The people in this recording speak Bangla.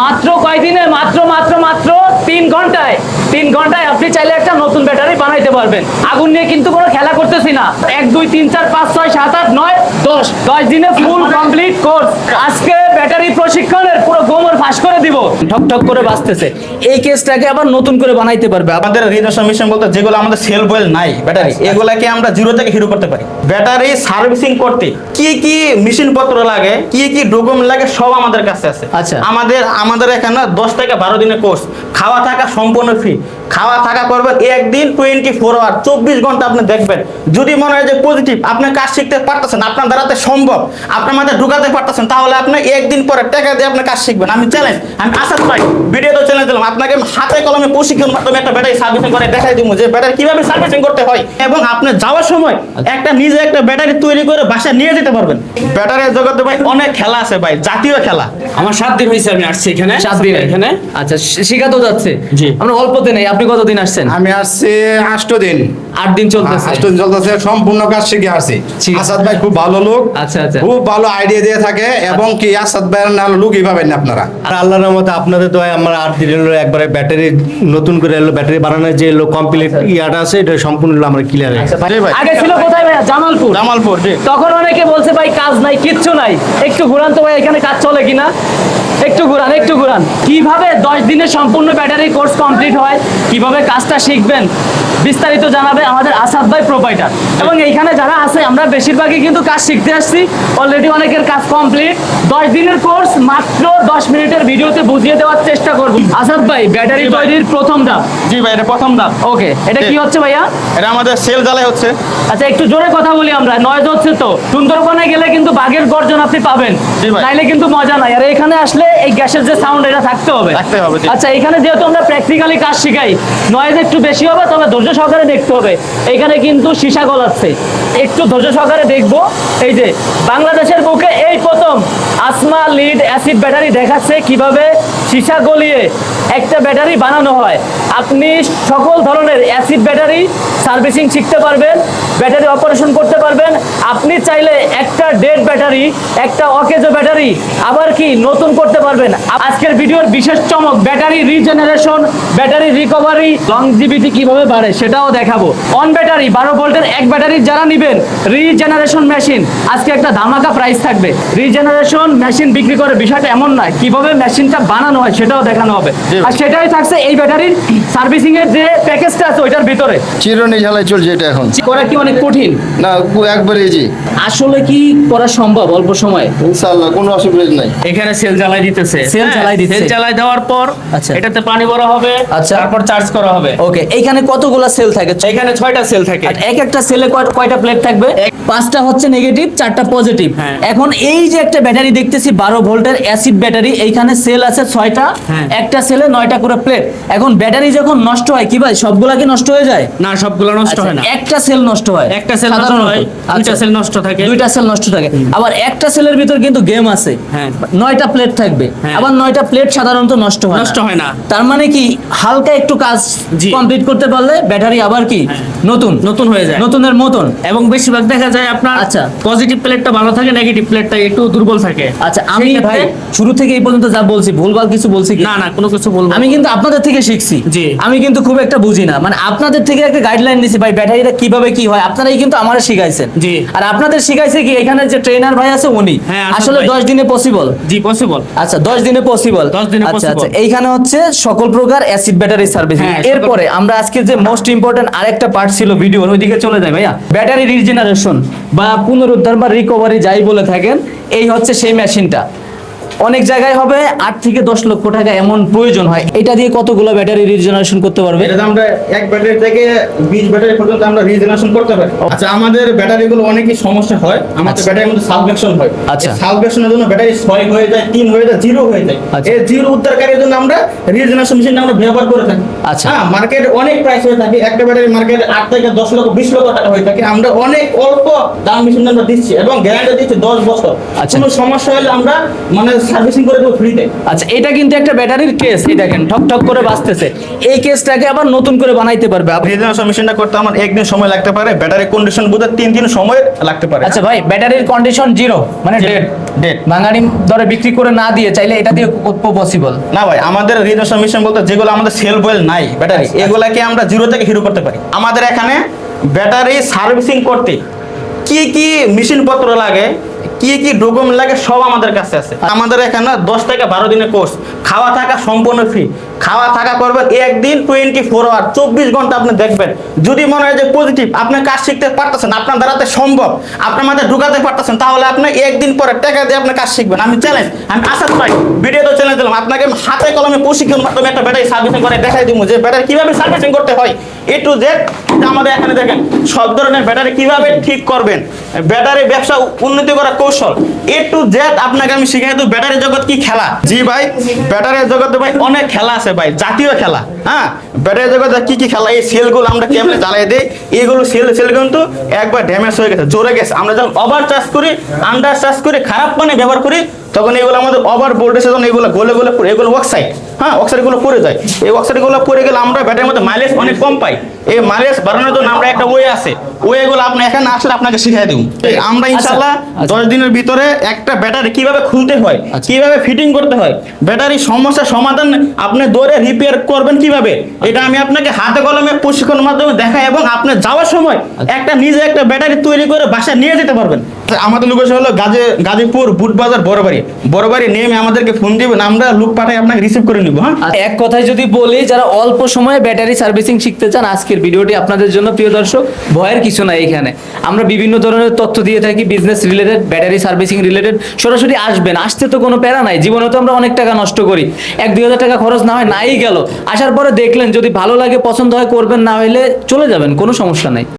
মাত্র কয়দিনে? মাত্র মাত্র মাত্র তিন ঘন্টায়। তিন ঘন্টায় আপনি চাইলে একটা নতুন ব্যাটারি বানাইতে পারবেন। আগুন নিয়ে কিন্তু কোনো খেলা করতেছি না। এক, দুই, তিন, চার, পাঁচ, ছয়, সাত, আট, নয়, দশ। দশ দিনে ফুল কমপ্লিট কোর্স আজকে ব্যাটারি প্রশিক্ষণের পুরো গোমর ফাঁস করে দিব। ঠক ঠক করে বাঁচতেছে। এই কেসটাকে আবার নতুন করে বানাইতে পারবে। আমাদের মেশিন বলতে যেগুলো আমাদের সেল বয়েল নাই ব্যাটারি এগুলাকে আমরা জিরো থেকে হিরো করতে পারি। ব্যাটারি সার্ভিসিং করতে কি কি মেশিন পত্র লাগে কি কি ডকুমেন্ট লাগে সব আমাদের কাছে আছে। আচ্ছা। আমাদের আমাদের এখানে দশ থেকে বারো দিনের কোর্স খাওয়া থাকা সম্পূর্ণ ফ্রি খাওয়া থাকা করবেন একদিন টোয়েন্টি ফোর আওয়ার চব্বিশ ঘণ্টা আপনি দেখবেন। যদি মনে হয় যে পজিটিভ আপনি কাজ শিখতে পারতেছেন আপনার দ্বারাতে সম্ভব আপনার মাঝে ঢুকাতে পারতেছেন তাহলে আপনি একদিন পরে টাকা দিয়ে আপনি কাজ শিখবেন। আমি চ্যালেঞ্জ আমি আসাদ ভাই ভিডিওতে চ্যালেঞ্জ দিলাম। আপনাকে হাতে কলমে প্রশিক্ষণ মাধ্যমে একটা ব্যাটারি সার্ভিসিং করে দেখাই দিব যে ব্যাটারি কীভাবে সার্ভিসিং করতে হয়। এবং আপনি যাওয়ার সময় একটা নিজে একটা ব্যাটারি তৈরি করে বাসায় নিয়ে যেতে পারবেন। ব্যাটারির জগতে ভাই অনেক খেলা আছে ভাই জাতীয় খেলা। আমার সাত দিন হয়েছে আমি আসছি এখানে। সাত দিন। এখানে। আচ্ছা যাচ্ছে। জি। আমরা অল্পতে নেই আপনি কতদিন আসছেন? আমি আসছি আষ্ট দিন। আট দিন চলতেছে। আষ্ট দিন চলতেছে সম্পূর্ণ কাজ শিখে আসছি। জি। আসাদ ভাই খুব ভালো লোক। আচ্ছা, আচ্ছা। খুব ভালো আইডিয়া দিয়ে থাকে। এবং কি আসাদ ভাইয়ের নাম পাবেন না আপনারা। আর আল্লাহর মতে আপনাদের তো আমার আর দিন হলো একবারে ব্যাটারি নতুন করে এলো ব্যাটারি বানানোর যে এলো কমপ্লিট ইয়াটা আছে এটা সম্পূর্ণ হলো আমরা ক্লিয়ার হয়ে গেছে। ভাই আগে ছিল কোথায় ভাইয়া? জামালপুর। জামালপুর জি। তখন অনেকে বলছে ভাই কাজ নাই কিচ্ছু নাই। একটু ঘুরান তো ভাই এখানে কাজ চলে কিনা? একটু ঘুরান একটু ঘুরান। কীভাবে দশ দিনে সম্পূর্ণ ব্যাটারি কোর্স কমপ্লিট হয়? কীভাবে কাজটা শিখবেন? বিস্তারিত জানাবে আমাদের আসাদ ভাই প্রোপাইটার এবং এইখানে যারা আছে আমরা বেশিরভাগই কিন্তু কাজ শিখতে আসছি। অলরেডি অনেকের কাজ কমপ্লিট দশ দিনের কোর্স মাত্র দশ মিনিটের ভিডিওতে বুঝিয়ে দেওয়ার চেষ্টা করব। আসাদ ভাই ব্যাটারি তৈরির প্রথম ধাপ। জি ভাই এটা প্রথম ধাপ। ওকে এটা কি হচ্ছে ভাইয়া? এটা আমাদের সেল জ্বালাই হচ্ছে। আচ্ছা একটু জোরে কথা বলি আমরা। নয়েজ হচ্ছে তো। সুন্দরবনে গেলে কিন্তু বাঘের গর্জন আপনি পাবেন। নাইলে কিন্তু মজা নাই। আর এখানে আসলে এই গ্যাসের যে সাউন্ড এটা থাকতে হবে। থাকতে হবে, আচ্ছা এখানে যেহেতু আমরা প্র্যাকটিক্যালি কাজ শিখাই নয়েজ একটু বেশি হবে তবে ধৈর্য সহকারে দেখতে হবে। এখানে কিন্তু সীসা গলাচ্ছে একটু ধৈর্য সহকারে দেখব। এই যে, বাংলাদেশের বুকে এই প্রথম আসমা লিড অ্যাসিড ব্যাটারি দেখাচ্ছে কীভাবে সীসা গলিয়ে একটা ব্যাটারি বানানো হয়। আপনি সকল ধরনের অ্যাসিড ব্যাটারি সার্ভিসিং শিখতে পারবেন, ব্যাটারি অপারেশন করতে পারবেন। আপনি চাইলে একটা ডেড ব্যাটারি, একটা অকেজো ব্যাটারি আবার কি নতুন করতে পারবেন। আজকের ভিডিওর বিশেষ চমক, battery regeneration, battery recovery longevity কীভাবে বাড়ে সেটাও দেখাবো। অন ব্যাটারি বারো ভোল্টের এক ব্যাটারি যারা নেবেন রিজেনারেশন মেশিন আজকে একটা ধামাকা প্রাইস থাকবে। রিজেনারেশন মেশিন বিক্রি করে বিষয়টা এমন নয় কীভাবে মেশিনটা বানানো হয় সেটাও দেখানো হবে। আর সেটাই থাকছে এই ব্যাটারির সার্ভিসিং এর যে প্যাকেজটা আছে ওইটার ভিতরে। চিরনি ঝালাই চলছে এটা এখন। করা কি অনেক কঠিন? না একবারে ইজি আসলে কি করা সম্ভব অল্প সময়ে? ইনশাআল্লাহ কোনো অসুবিধা নাই। এখানে সেল জ্বালাই দিতেছে। সেল হ্যাঁ, জ্বালাই দিচ্ছে। সেল জ্বালাই দেওয়ার পর আচ্ছা। এটাতে পানি ভরা হবে আচ্ছা। তারপর চার্জ করা হবে। ওকে এইখানে কতগুলো সেল থাকে এখানে ছয়টা সেল থাকে আর এক একটা সেলে কয়টা প্লেট থাকবে পাঁচটা হচ্ছে নেগেটিভ চারটা পজিটিভ হ্যাঁ। এখন এই যে একটা ব্যাটারি দেখতেছি বারো ভোল্টের অ্যাসিড ব্যাটারি এইখানে সেল আছে ছয়টা হ্যাঁ। একটা সেলে নয়টা করে প্লেট এখন ব্যাটারি যখন নষ্ট হয় কি ভাই সবগুলা কি নষ্ট হয়ে যায় না সবগুলো নষ্ট হয় না আচ্ছা, একটা সেল নষ্ট হয় একটা সেল নষ্ট। হয় দুইটা আচ্ছা। সেল নষ্ট থাকে দুইটা সেল নষ্ট থাকে আবার একটা সেলের ভিতর কিন্তু গেম আছে হ্যাঁ। নয়টা প্লেট থাকবে হ্যাঁ। আবার নয়টা প্লেট সাধারণত নষ্ট হয়। নষ্ট হয় না। তার মানে কি হালকা একটু কাজ। কমপ্লিট করতে পারলে ব্যাটারি আবার কি? নতুন। নতুন হয়ে যায়। নতুনের মতন। এবং বেশিরভাগ দেখা যায় আপনার আচ্ছা। পজিটিভ প্লেটটা ভালো থাকে নেগেটিভ প্লেটটা একটু দুর্বল থাকে। আচ্ছা আমি ভাই শুরু থেকে এই পর্যন্ত যা বলছি ভুলভাল কিছু বলছি না না কোনো কিছু বলব আমি কিন্তু আপনাদের থেকে শিখছি। জি। আমি কিন্তু খুব একটা বুঝি না। মানে আপনাদের থেকে একটা গাইডলাইন দিছি ভাই ব্যাটারিটা কীভাবে কি হয় আপনারাই কিন্তু আমারে শিখাইছেন। জি। আর আপনাদের শিখাইছে কি এখানে যে ট্রেনার ভাই আছে উনি। হ্যাঁ, আসলে ভাই। দশ দিনে পসিবল জি পসিবল আচ্ছা দশ দিনে পসিবল 10 দিনে আচ্ছা আচ্ছা। এইখানে হচ্ছে সকল প্রকার অ্যাসিড ব্যাটারি সার্ভিসিং হ্যাঁ, এরপরে আমরা আজকে যে মোস্ট ইম্পর্টেন্ট আরেকটা পার্ট ছিল ভিডিওর ওইদিকে চলে যাই ভাইয়া। ব্যাটারি রিজেনারেশন বা পুনরুদ্ধার বা রিকভারি যাই বলে থাকেন, এই হচ্ছে সেই মেশিনটা অনেক জায়গায় হবে আট থেকে দশ লক্ষ টাকা এমন প্রয়োজন হয় এটা দিয়ে কতগুলো ব্যাটারি রিজেনারেশন করতে পারবে এটাতে আমরা এক ব্যাটারি থেকে বিশ ব্যাটারি পর্যন্ত আমরা রিজেনারেশন করতে পারি আচ্ছা আমাদের ব্যাটারিগুলো অনেকই সমস্যা হয় আমাদের আচ্ছা। ব্যাটারির মধ্যে সাবভেকশন হয় আচ্ছা। সাবভেকশনের জন্য ব্যাটারি ছয় হয়ে যায় তিন হয়ে যায় জিরো হয়ে যায় আচ্ছা। এই জিরো উদ্ধারকারীর জন্য আমরা রিজেনারেশন মেশিন আমরা ব্যবহার করে থাকি আচ্ছা। হ্যাঁ মার্কেট অনেক প্রাইস হয়ে থাকে একটা ব্যাটারি মার্কেট আট থেকে দশ লক্ষ বিশ লক্ষ টাকা হয়ে থাকে আমরা অনেক অল্প দাম মেশিন আমরা দিচ্ছি এবং গ্যারান্টি দিচ্ছি দশ বছর আচ্ছা। কোনো সমস্যা হলে আমরা মানে সার্ভিসিং করে দেবো ফ্রিতে আচ্ছা এটা কিন্তু একটা ব্যাটারির কেস এই দেখেন ঠক ঠক করে বাজতেছে। এই কেসটাকে আবার নতুন করে বানাইতে পারবে আপনি। রিজেনারেশন মেশিনটা করতে আমার একদিন সময় লাগতে পারে ব্যাটারি কন্ডিশন বুঝতে তিন দিন সময় লাগতে পারে। আচ্ছা ভাই ব্যাটারির কন্ডিশন জিরো মানে ডেড dead। ভাঙানি দরে বিক্রি করে না দিয়ে চাইলে এটা দিয়ে পসিবল না ভাই আমাদের রিজেনারেশন মেশিন বলতে যেগুলো আমাদের সেল বয়েল নাই ব্যাটারি আচ্ছা, এগুলাকে আমরা জিরো থেকে হিরো করতে পারি। আমাদের এখানে ব্যাটারি সার্ভিসিং করতে কি কি মেশিন পত্র লাগে কি কি ডকুমেন্ট লাগে সব আমাদের কাছে আছে। আমাদের এখানে দশ থেকে বারো দিনের কোর্স। খাওয়া থাকা সম্পূর্ণ ফ্রি খাওয়া থাকা করবেন একদিন টোয়েন্টি ফোর আওয়ার চব্বিশ ঘণ্টা আপনি দেখবেন। যদি মনে হয় যে পজিটিভ আপনি কাজ শিখতে পারতেছেন, আপনার দ্বারাতে সম্ভব আপনার মাঝে ঢুকাতে পারতেছেন, তাহলে আপনি একদিন পরে টাকা দিয়ে আপনি কাজ শিখবেন। আমি চ্যালেঞ্জ আমি আশা ভাই ভিডিওতে চ্যালেঞ্জ দিলাম। আপনাকে আমি হাতে কলমে প্রশিক্ষণ মাধ্যমে একটা ব্যাটারি সার্ভিসিং করে দেখাই দিব যে ব্যাটারি কীভাবে সার্ভিসিং করতে হয়। এ টু জেড আমাদের এখানে দেখেন, সব ধরনের ব্যাটারি কীভাবে ঠিক করবেন। ব্যাটারি ব্যবসা উন্নতি করার কৌশল? এ টু জেড আপনাকে আমি শিখাই দেবো ব্যাটারি জগৎ কি খেলা? জি ভাই ব্যাটারি জগতে ভাই। অনেক খেলা আছে ভাই জাতীয় খেলা। হ্যাঁ ব্যাটারি জগতে কি কি খেলা? এই সেলগুলো আমরা কেমনে জ্বালাই দিই? এইগুলো সেল সেল কিন্তু একবার ড্যামেজ হয়ে গেছে জোরে গেছে। আমরা যখন ওভার চার্জ করি আন্ডার চার্জ করি খারাপ পানি ব্যবহার করি তখন এগুলো আমাদের ওভার ভোল্টেজে যখন এগুলো গলে গলে পড়ে এগুলো অক্সাইড হ্যাঁ অক্সাইডগুলো পড়ে যায়। এই অক্সাইডগুলো পড়ে গেলে আমরা ব্যাটারির মধ্যে মাইলেজ অনেক কম পাই। এই মাইলেজ বাড়ানোর জন্য আমরা একটা ওয়ে আছে। ওয়েগুলো আপনি এখানে আসলে আপনাকে শিখিয়ে দেবো। আমরা ইনশাল্লাহ আচ্ছা। দশ দিনের ভিতরে একটা ব্যাটারি কীভাবে খুলতে হয় কীভাবে ফিটিং করতে হয় ব্যাটারি সমস্যার সমাধান আপনি দৌড়ে রিপেয়ার করবেন কীভাবে? এটা আমি আপনাকে হাতে কলমে প্রশিক্ষণ মাধ্যমে দেখাই এবং আপনি যাওয়ার সময় একটা নিজে একটা ব্যাটারি তৈরি করে বাসায় নিয়ে যেতে পারবেন। আমাদের লোকেশন হলো গাজে গাজীপুর বুটবাজার বড়বাড়ি। বড়বাড়ি নেমে আমাদেরকে ফোন দিবেন আমরা লোক পাঠাই আপনাকে রিসিভ করে নিব হ্যাঁ? আচ্ছা, এক কথায় যদি বলি যারা অল্প সময়ে ব্যাটারি সার্ভিসিং শিখতে চান আজকের ভিডিওটি আপনাদের জন্য প্রিয় দর্শক ভয়ের কিছু নাই এখানে। আমরা বিভিন্ন ধরনের তথ্য দিয়ে থাকি business related battery servicing related সরাসরি আসবেন আসতে তো কোনো প্যারা নাই জীবনে তো আমরা অনেক টাকা নষ্ট করি। এক দুই হাজার টাকা খরচ না হয় নাই গেল। আসার পরে দেখলেন যদি ভালো লাগে পছন্দ হয় করবেন না হলে চলে যাবেন কোনো সমস্যা নাই।